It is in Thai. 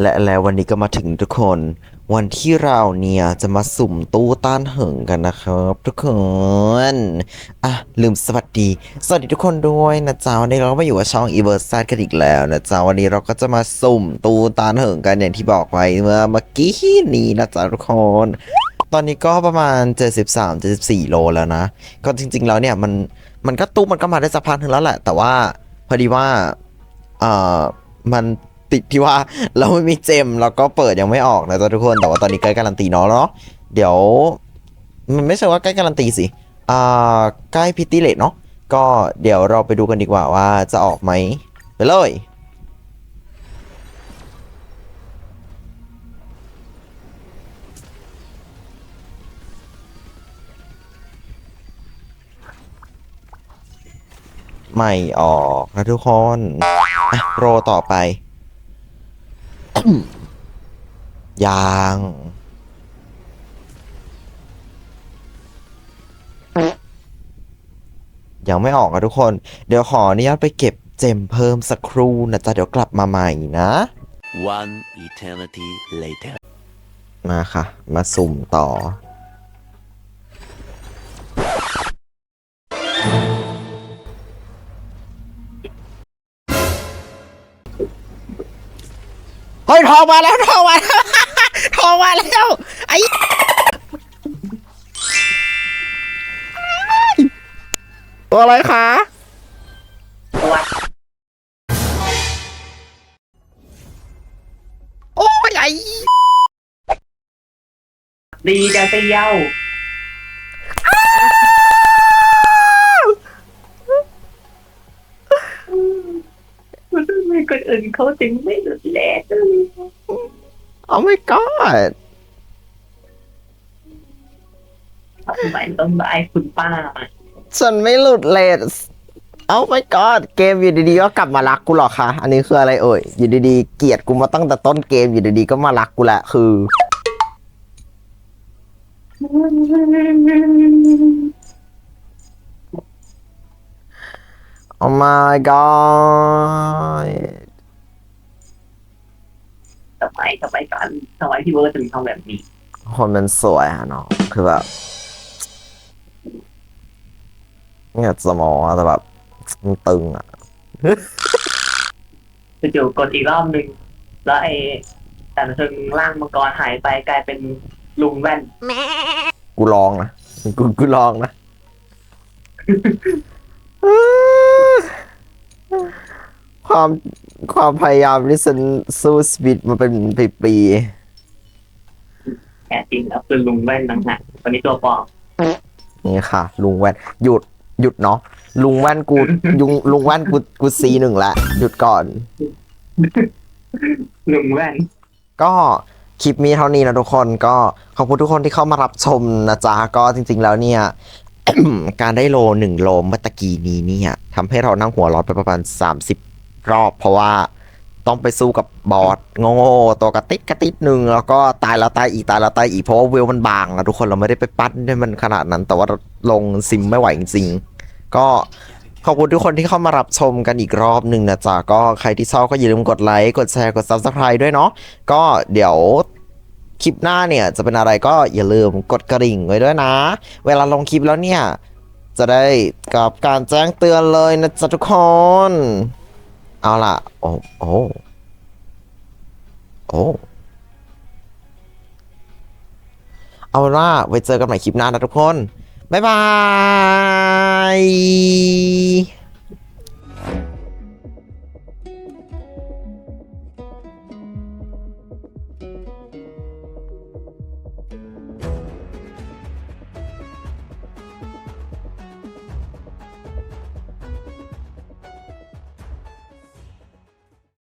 และแล้ววันนี้ก็มาถึงทุกคน วันที่เราเนี่ยจะมาสุ่มตู้ต้านเหิงกันนะครับ ทุกคนอะลืมสวัสดี สวัสดีทุกคนด้วยนะจ๊ะวันนี้เราก็มาอยู่กับช่อง e v e r s a t กันอีกแล้วนะจ๊ะวันนี้เราก็จะมาสุ่มตู้ต้านเหิงกันอย่างที่บอกไว้เมื่อเมื่อกี้นี้นะจ๊ะทุกคน ตอนนี้ก็ประมาณ 73 74 โลแล้วนะ ก็จริง ๆ แล้วเนี่ยมันมันก็ตู้มันก็มาได้สักพักหนึงแล้วแหละ แต่ว่าพอดีว่าเอ่อมัน ติดที่ว่าเราไม่มีเจมแล้วก็เปิดยังไม่ออกนะจ๊ะทุกคนแต่ว่าตอนนี้ใกล้การันตีเนาะเนาะเดี๋ยว มันไม่ใช่ว่าใกล้การันตีสิอ่าใกล้พิติเลตเนาะก็เดี๋ยวเราไปดูกันดีกว่าว่าจะออกไหมไปเลยไม่ออกนะทุกคนอะโรต่อไป ยังยังไม่ออกนะทุกคน เดี๋ยวขออนุญาตไปเก็บเจมเพิ่มสักครู่นะจ๊ะ เดี๋ยวกลับมาใหม่นะ One eternity later. มาค่ะ มาสุ่มต่อ เฮ้ยทองมาแล้วทองมาแล้วทองมาแล้วไอ้ตัวอะไรคะโอ้ยไอ้ดีจะเตี้ยว คนอื่นเขาถึงไม่หลุดแหลกเลยโอ้ my god ทำไมต้องได้คุณป้ามาฉันไม่หลุดเลสโอ้ my god เกมอยู่ดีๆก็กลับมารักกูหรอคะ อันนี้คืออะไรเอ่ย อยู่ดีๆเกลียดกูมาตั้งแต่ต้นเกมอยู่ดีๆก็มารักกูแหละคือ โอ้ my god ทำไมทำไมกันทำไมพี่เบิร์ดถึงทำแบบนี้ คนมันสวยอะเนาะคือแบบเนี่ยสมองอะแต่แบบมันตึงอะจู่ๆกดอีกรอบหนึ่งแล้วไอ้แต่เชิงร่างมังกรหายไปกลายเป็นลุงแว่น กูลองนะ กูกูลองนะ ความความพยายามที่ฉันสู้ชีวิตมาเป็นปีแท้จริงแล้วคือลุงแว่นต่างหากวันนี้ตัวปลอมๆนี่ค่ะ ลุงแว่นหยุดหยุดเนาะลุงแว่นกูยุงลุงแว่นกูกูซีหนึ่งละหยุดก่อน ลุงแว่น ก็คลิปมีเท่านี้นะทุกคนก็ขอบคุณทุกคนที่เข้ามารับชมนะจ๊ะก็จริง ๆ แล้วเนี่ย การได้โลหนึ่งโลเมื่อตะกี้นี้เนี่ยทำให้เรานั่งหัวเร้อนไปประมาณ30 รอบ เพราะว่าต้องไปสู้กับบอสโง่ๆตัวกระติดกระติดหนึ่งแล้วก็ตายแล้วตายอีกตายแล้วตายอีกเพราะว่าเวลมันบางนะทุกคนเราไม่ได้ไปปั้นให้มันขนาดนั้น แต่ว่าลงซิมไม่ไหวจริงๆก็ขอบคุณทุกคนที่เข้ามารับชมกันอีกรอบหนึ่งนะจ๊ะก็ใครที่ชอบก็อย่าลืมกดไลค์กดแชร์กด Subscribe ด้วยเนาะก็เดี๋ยวคลิปหน้าเนี่ยจะเป็นอะไรก็อย่าลืมกดกระดิ่งไว้ด้วยนะ เวลาลงคลิปแล้วเนี่ย จะได้กับการแจ้งเตือนเลยนะจ๊ะทุกคน เอาล่ะ โอ้โอ้โอ้เอาล่ะไว้เจอกันใหม่คลิปหน้านะทุกคน บ๊ายบาย